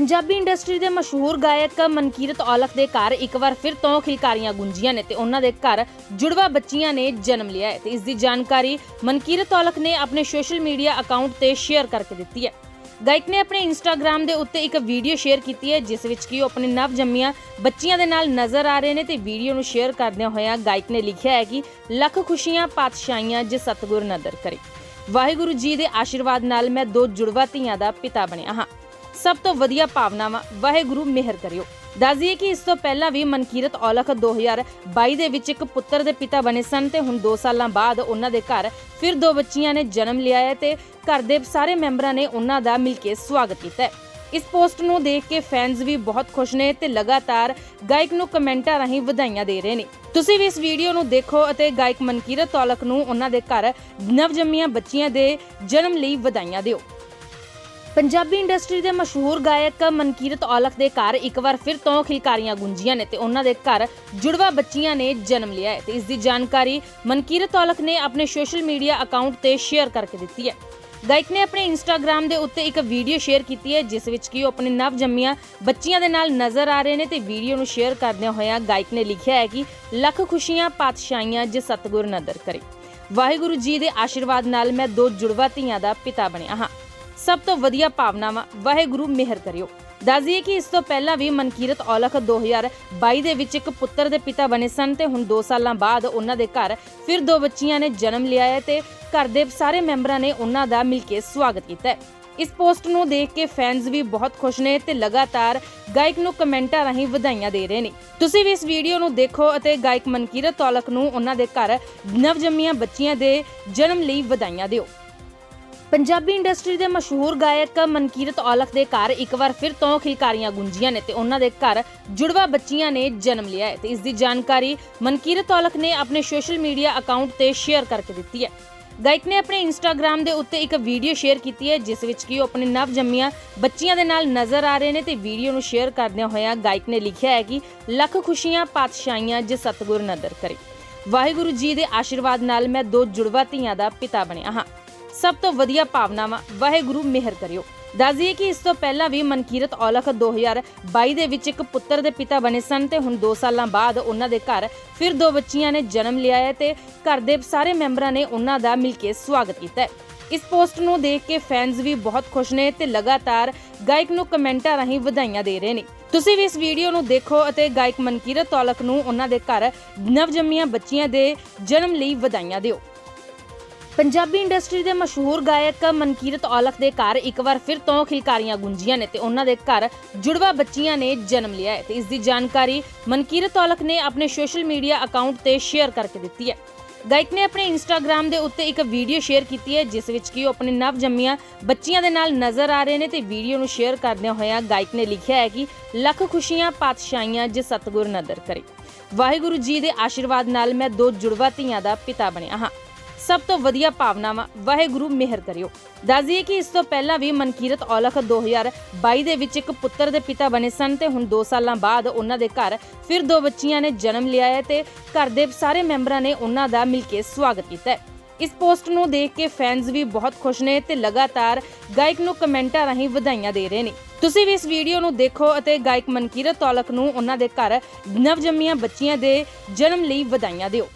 Punjabi industry ਦੇ ਮਸ਼ਹੂਰ ਗਾਇਕ ਮਨਕੀਰਤ ਔਲਖ ਦੇ ਘਰ ਇੱਕ ਵਾਰ ਫਿਰ ਤੋਂ ਖਿਲਕਾਰੀਆਂ ਗੁੰਜੀਆਂ ਨੇ ਤੇ ਉਹਨਾਂ ਦੇ ਘਰ ਜੁੜਵਾ ਬੱਚੀਆਂ ਨੇ ਜਨਮ ਲਿਆ ਹੈ ਤੇ ਇਸ ਦੀ ਜਾਣਕਾਰੀ ਮਨਕੀਰਤ ਔਲਖ ਨੇ ਆਪਣੇ ਸੋਸ਼ਲ ਮੀਡੀਆ ਅਕਾਊਂਟ ਤੇ ਸ਼ੇਅਰ ਕਰਕੇ ਦਿੱਤੀ ਹੈ। ਗਾਇਕ ਨੇ ਆਪਣੇ ਇੰਸਟਾਗ੍ਰam ਦੇ ਉੱਤੇ ਇੱਕ ਵੀਡੀਓ ਸ਼ੇਅਰ ਕੀਤੀ ਹੈ, ਜਿਸ ਵਿੱਚ ਕਿ ਉਹ ਆਪਣੇ ਨਵ ਜੰਮੀਆਂ ਬੱਚੀਆਂ ਦੇ ਨਾਲ ਨਜ਼ਰ ਆ ਰਹੇ ਨੇ ਤੇ ਵੀਡੀਓ ਨੂੰ ਸ਼ੇਅਰ ਕਰਦਿਆਂ ਹੋਇਆਂ ਗਾਇਕ ਨੇ ਲਿਖਿਆ ਹੈ ਕਿ ਲੱਖ ਖੁਸ਼ੀਆਂ ਪਾਤਸ਼ਾਹੀਆਂ ਜੇ ਸਤਿਗੁਰ ਨਦਰ ਕਰੇ। ਵਾਹਿਗੁਰੂ ਜੀ ਦੇ ਆਸ਼ੀਰਵਾਦ ਨਾਲ ਮੈਂ ਦੋ ਜੁੜਵਾ ਧੀਆਂ ਦਾ ਪਿਤਾ ਬਣਿਆ ਹਾਂ। ਸਭ ਤੋਂ ਵਧੀਆ ਭਾਵਨਾਵਾਂ, ਵਾਹਿਗੁਰੂ ਮਿਹਰ ਕਰਿਓ। ਦੱਸ ਕਿ ਇਸ ਤੋਂ ਪਹਿਲਾਂ ਵੀ ਮਨਕੀਰਤ ਔਲਖ 2022 ਦੇ ਵਿੱਚ ਇੱਕ ਪੁੱਤਰ ਦੇ ਪਿਤਾ ਬਣੇ ਸਨ ਤੇ ਹੁਣ 2 ਸਾਲਾਂ ਬਾਅਦ ਉਹਨਾਂ ਦੇ ਘਰ ਫਿਰ ਦੋ ਬੱਚੀਆਂ ਨੇ ਜਨਮ ਲਿਆ ਹੈ ਤੇ ਘਰ ਦੇ ਸਾਰੇ ਮੈਂਬਰਾਂ ਨੇ ਉਹਨਾਂ ਦਾ ਮਿਲ ਕੇ ਸਵਾਗਤ ਕੀਤਾ ਹੈ। ਇਸ ਪੋਸਟ ਨੂੰ ਦੇਖ ਕੇ ਫੈਨਸ ਵੀ ਬਹੁਤ ਖੁਸ਼ ਨੇ ਤੇ ਲਗਾਤਾਰ ਗਾਇਕ ਨੂੰ ਕਮੈਂਟਾਂ ਰਾਹੀਂ ਵਧਾਈਆਂ ਦੇ ਰਹੇ ਨੇ। ਤੁਸੀਂ ਵੀ ਇਸ ਵੀਡੀਓ ਨੂੰ ਦੇਖੋ ਅਤੇ ਗਾਇਕ ਮਨਕੀਰਤ ਔਲਖ ਨੂੰ ਉਹਨਾਂ ਦੇ ਘਰ ਨਵਜੰਮੀਆਂ ਬੱਚੀਆਂ ਦੇ ਜਨਮ ਲਈ ਵਧਾਈਆਂ ਦਿਓ। ਪੰਜਾਬੀ ਇੰਡਸਟਰੀ ਦੇ ਮਸ਼ਹੂਰ ਗਾਇਕ ਮਨਕੀਰਤ ਔਲਖ ਦੇ ਘਰ ਇੱਕ ਵਾਰ ਫਿਰ ਤੋਂ ਖਿਲਕਾਰੀਆਂ ਗੁੰਜੀਆਂ ਨੇ ਤੇ ਉਹਨਾਂ ਦੇ ਘਰ ਜੁੜਵਾ ਬੱਚੀਆਂ ਨੇ ਜਨਮ ਲਿਆ ਹੈ ਤੇ ਇਸ ਦੀ ਜਾਣਕਾਰੀ ਮਨਕੀਰਤ ਔਲਖ ਨੇ ਆਪਣੇ ਸੋਸ਼ਲ ਮੀਡੀਆ ਅਕਾਊਂਟ ਤੇ ਸ਼ੇਅਰ ਕਰਕੇ ਦਿੱਤੀ ਹੈ। ਗਾਇਕ ਨੇ ਆਪਣੇ ਇੰਸਟਾਗ੍ਰam ਦੇ ਉੱਤੇ ਇੱਕ ਵੀਡੀਓ ਸ਼ੇਅਰ ਕੀਤੀ ਹੈ, ਜਿਸ ਵਿੱਚ ਕਿ ਉਹ ਆਪਣੇ ਨਵ ਜੰਮੀਆਂ ਬੱਚੀਆਂ ਦੇ ਨਾਲ ਨਜ਼ਰ ਆ ਰਹੇ ਨੇ ਤੇ ਵੀਡੀਓ ਨੂੰ ਸ਼ੇਅਰ ਕਰਦਿਆਂ ਹੋਇਆਂ ਗਾਇਕ ਨੇ ਲਿਖਿਆ ਹੈ ਕਿ ਲੱਖ ਖੁਸ਼ੀਆਂ, ਪਾਤਸ਼ਾਹੀਆਂ ਜੇ ਸਤਿਗੁਰ ਨਦਰ ਕਰੇ। ਵਾਹਿਗੁਰੂ ਜੀ ਦੇ ਆਸ਼ੀਰਵਾਦ ਨਾਲ ਮੈਂ ਦੋ ਜੁੜਵਾ ਧੀਆਂ ਦਾ ਪਿਤਾ ਬਣਿਆ ਹਾਂ। ਸਭ ਤੋਂ ਵਧੀਆ ਭਾਵਨਾਵਾਂ, ਵਾਹਿਗੁਰੂ ਮਿਹਰ ਕਰਿਓ। ਦੱਸ ਦਈਏ ਕਿ ਇਸ ਤੋਂ ਪਹਿਲਾਂ ਵੀ ਮਨਕੀਰਤ ਔਲਖ 2022 ਦੇ ਵਿੱਚ ਇੱਕ ਪੁੱਤਰ ਦੇ ਪਿਤਾ ਬਣੇ ਸਨ ਤੇ ਹੁਣ 2 ਸਾਲਾਂ ਬਾਅਦ ਉਹਨਾਂ ਦੇ ਘਰ ਫਿਰ ਦੋ ਬੱਚੀਆਂ ਨੇ ਜਨਮ ਲਿਆ ਹੈ ਤੇ ਘਰ ਦੇ ਸਾਰੇ ਮੈਂਬਰਾਂ ਨੇ ਉਹਨਾਂ ਦਾ ਮਿਲ ਕੇ ਸਵਾਗਤ ਕੀਤਾ ਹੈ। ਇਸ ਪੋਸਟ ਨੂੰ ਦੇਖ ਕੇ ਫੈਨਸ ਵੀ ਬਹੁਤ ਖੁਸ਼ ਨੇ ਤੇ ਲਗਾਤਾਰ ਗਾਇਕ ਨੂੰ ਕਮੈਂਟਾਂ ਰਾਹੀਂ ਵਧਾਈਆਂ ਦੇ ਰਹੇ ਨੇ। ਤੁਸੀਂ ਵੀ ਇਸ ਵੀਡੀਓ ਨੂੰ ਦੇਖੋ ਅਤੇ ਗਾਇਕ ਮਨਕੀਰਤ ਔਲਖ ਨੂੰ ਉਹਨਾਂ ਦੇ ਘਰ ਨਵਜੰਮੀਆਂ ਬੱਚੀਆਂ ਦੇ ਜਨਮ ਲਈ ਵਧਾਈਆਂ ਦਿਓ। ਪੰਜਾਬੀ ਇੰਡਸਟਰੀ ਦੇ ਮਸ਼ਹੂਰ ਗਾਇਕ ਮਨਕੀਰਤ ਔਲਖ ਦੇ ਘਰ ਇੱਕ ਵਾਰ ਫਿਰ ਤੋਂ ਖਿਲਕਾਰੀਆਂ ਗੁੰਜੀਆਂ ਨੇ ਤੇ ਉਹਨਾਂ ਦੇ ਘਰ ਜੁੜਵਾ ਬੱਚੀਆਂ ਨੇ ਜਨਮ ਲਿਆ ਹੈ ਤੇ ਇਸ ਦੀ ਜਾਣਕਾਰੀ ਮਨਕੀਰਤ ਔਲਖ ਨੇ ਆਪਣੇ ਸੋਸ਼ਲ ਮੀਡੀਆ ਅਕਾਊਂਟ ਤੇ ਸ਼ੇਅਰ ਕਰਕੇ ਦਿੱਤੀ ਹੈ। ਗਾਇਕ ਨੇ ਆਪਣੇ ਇੰਸਟਾਗ੍ਰam ਦੇ ਉੱਤੇ ਇੱਕ ਵੀਡੀਓ ਸ਼ੇਅਰ ਕੀਤੀ ਹੈ, ਜਿਸ ਵਿੱਚ ਕਿ ਉਹ ਆਪਣੇ ਨਵ ਜੰਮੀਆਂ ਬੱਚੀਆਂ ਦੇ ਨਾਲ ਨਜ਼ਰ ਆ ਰਹੇ ਨੇ ਤੇ ਵੀਡੀਓ ਨੂੰ ਸ਼ੇਅਰ ਕਰਦਿਆਂ ਹੋਇਆਂ ਗਾਇਕ ਨੇ ਲਿਖਿਆ ਹੈ ਕਿ ਲੱਖ ਖੁਸ਼ੀਆਂ, ਪਾਤਸ਼ਾਹੀਆਂ ਜੇ ਸਤਿਗੁਰ ਨਦਰ ਕਰੇ। ਵਾਹਿਗੁਰੂ ਜੀ ਦੇ ਆਸ਼ੀਰਵਾਦ ਨਾਲ ਮੈਂ ਦੋ ਜੁੜਵਾ ਧੀਆਂ ਦਾ ਪਿਤਾ ਬਣਿਆ ਹਾਂ। ਸਭ ਤੋਂ ਵਧੀਆ ਭਾਵਨਾਵਾਂ, ਵਾਹਿਗੁਰੂ ਮਿਹਰ ਕਰਿਓ। ਦੱਸ ਕਿ ਇਸ ਤੋਂ ਪਹਿਲਾਂ ਵੀ ਮਨਕੀਰਤ ਔਲਖ 2022 ਦੇ ਵਿੱਚ ਇੱਕ ਪੁੱਤਰ ਦੇ ਪਿਤਾ ਬਣੇ ਸਨ ਤੇ ਹੁਣ 2 ਸਾਲਾਂ ਬਾਅਦ ਉਹਨਾਂ ਦੇ ਘਰ ਫਿਰ ਦੋ ਬੱਚੀਆਂ ਨੇ ਜਨਮ ਲਿਆ ਹੈ ਤੇ ਘਰ ਦੇ ਸਾਰੇ ਮੈਂਬਰਾਂ ਨੇ ਉਹਨਾਂ ਦਾ ਮਿਲ ਕੇ ਸਵਾਗਤ ਕੀਤਾ ਹੈ। ਇਸ ਪੋਸਟ ਨੂੰ ਦੇਖ ਕੇ ਫੈਨਸ ਵੀ ਬਹੁਤ ਖੁਸ਼ ਨੇ ਤੇ ਲਗਾਤਾਰ ਗਾਇਕ ਨੂੰ ਕਮੈਂਟਾਂ ਰਾਹੀਂ ਵਧਾਈਆਂ ਦੇ ਰਹੇ ਨੇ। ਤੁਸੀਂ ਵੀ ਇਸ ਵੀਡੀਓ ਨੂੰ ਦੇਖੋ ਅਤੇ ਗਾਇਕ ਮਨਕੀਰਤ ਔਲਖ ਨੂੰ ਉਹਨਾਂ ਦੇ ਘਰ ਨਵਜੰਮੀਆਂ ਬੱਚੀਆਂ ਦੇ ਜਨਮ ਲਈ ਵਧਾਈਆਂ ਦਿਓ। ਪੰਜਾਬੀ ਇੰਡਸਟਰੀ ਦੇ ਮਸ਼ਹੂਰ ਗਾਇਕ ਮਨਕੀਰਤ ਔਲਖ ਦੇ ਘਰ ਇੱਕ ਵਾਰ ਫਿਰ ਤੋਂ ਖਿਲਕਾਰੀਆਂ ਗੁੰਜੀਆਂ ਨੇ ਤੇ ਉਹਨਾਂ ਦੇ ਘਰ ਜੁੜਵਾ ਬੱਚੀਆਂ ਨੇ ਜਨਮ ਲਿਆ ਹੈ ਤੇ ਇਸ ਦੀ ਜਾਣਕਾਰੀ ਮਨਕੀਰਤ ਔਲਖ ਨੇ ਆਪਣੇ ਸੋਸ਼ਲ ਮੀਡੀਆ ਅਕਾਊਂਟ ਤੇ ਸ਼ੇਅਰ ਕਰਕੇ ਦਿੱਤੀ ਹੈ। ਗਾਇਕ ਨੇ ਆਪਣੇ ਇੰਸਟਾਗ੍ਰam ਦੇ ਉੱਤੇ ਇੱਕ ਵੀਡੀਓ ਸ਼ੇਅਰ ਕੀਤੀ ਹੈ, ਜਿਸ ਵਿੱਚ ਕਿ ਉਹ ਆਪਣੇ ਨਵ ਜੰਮੀਆਂ ਬੱਚੀਆਂ ਦੇ ਨਾਲ ਨਜ਼ਰ ਆ ਰਹੇ ਨੇ ਤੇ ਵੀਡੀਓ ਨੂੰ ਸ਼ੇਅਰ ਕਰਦਿਆਂ ਹੋਇਆਂ ਗਾਇਕ ਨੇ ਲਿਖਿਆ ਹੈ ਕਿ ਲੱਖ ਖੁਸ਼ੀਆਂ, ਪਾਤਸ਼ਾਹੀਆਂ ਜੇ ਸਤਿਗੁਰ ਨਦਰ ਕਰੇ। ਵਾਹਿਗੁਰੂ ਜੀ ਦੇ ਆਸ਼ੀਰਵਾਦ ਨਾਲ ਮੈਂ ਦੋ ਜੁੜਵਾ ਧੀਆਂ ਦਾ ਪਿਤਾ ਬਣਿਆ ਹਾਂ। ਸਭ ਤੋਂ ਵਧੀਆ ਭਾਵਨਾਵਾਂ, ਵਾਹਿਗੁਰੂ ਮਿਹਰ ਕਰਿਓ। ਦੱਸ ਦਈਏ ਕਿ ਇਸ ਤੋਂ ਪਹਿਲਾਂ ਵੀ ਮਨਕੀਰਤ ਔਲਖ 2022 ਦੇ ਵਿੱਚ ਇੱਕ ਪੁੱਤਰ ਦੇ ਪਿਤਾ ਬਣੇ ਸਨ ਤੇ ਹੁਣ 2 ਸਾਲਾਂ ਬਾਅਦ ਉਹਨਾਂ ਦੇ ਘਰ ਫਿਰ ਦੋ ਬੱਚੀਆਂ ਨੇ ਜਨਮ ਲਿਆ ਹੈ ਤੇ ਘਰ ਦੇ ਸਾਰੇ ਮੈਂਬਰਾਂ ਨੇ ਉਹਨਾਂ ਦਾ ਮਿਲ ਕੇ ਸਵਾਗਤ ਕੀਤਾ ਹੈ। ਇਸ ਪੋਸਟ ਨੂੰ ਦੇਖ ਕੇ ਫੈਨਸ ਵੀ ਬਹੁਤ ਖੁਸ਼ ਨੇ ਤੇ ਲਗਾਤਾਰ ਗਾਇਕ ਨੂੰ ਕਮੈਂਟਾਂ ਰਾਹੀਂ ਵਧਾਈਆਂ ਦੇ ਰਹੇ ਨੇ। ਤੁਸੀਂ ਵੀ ਇਸ ਵੀਡੀਓ ਨੂੰ ਦੇਖੋ ਅਤੇ ਗਾਇਕ ਮਨਕੀਰਤ ਔਲਖ ਨੂੰ ਉਹਨਾਂ ਦੇ ਘਰ ਨਵਜੰਮੀਆਂ ਬੱਚੀਆਂ ਦੇ ਜਨਮ ਲਈ ਵਧਾਈਆਂ ਦਿਓ।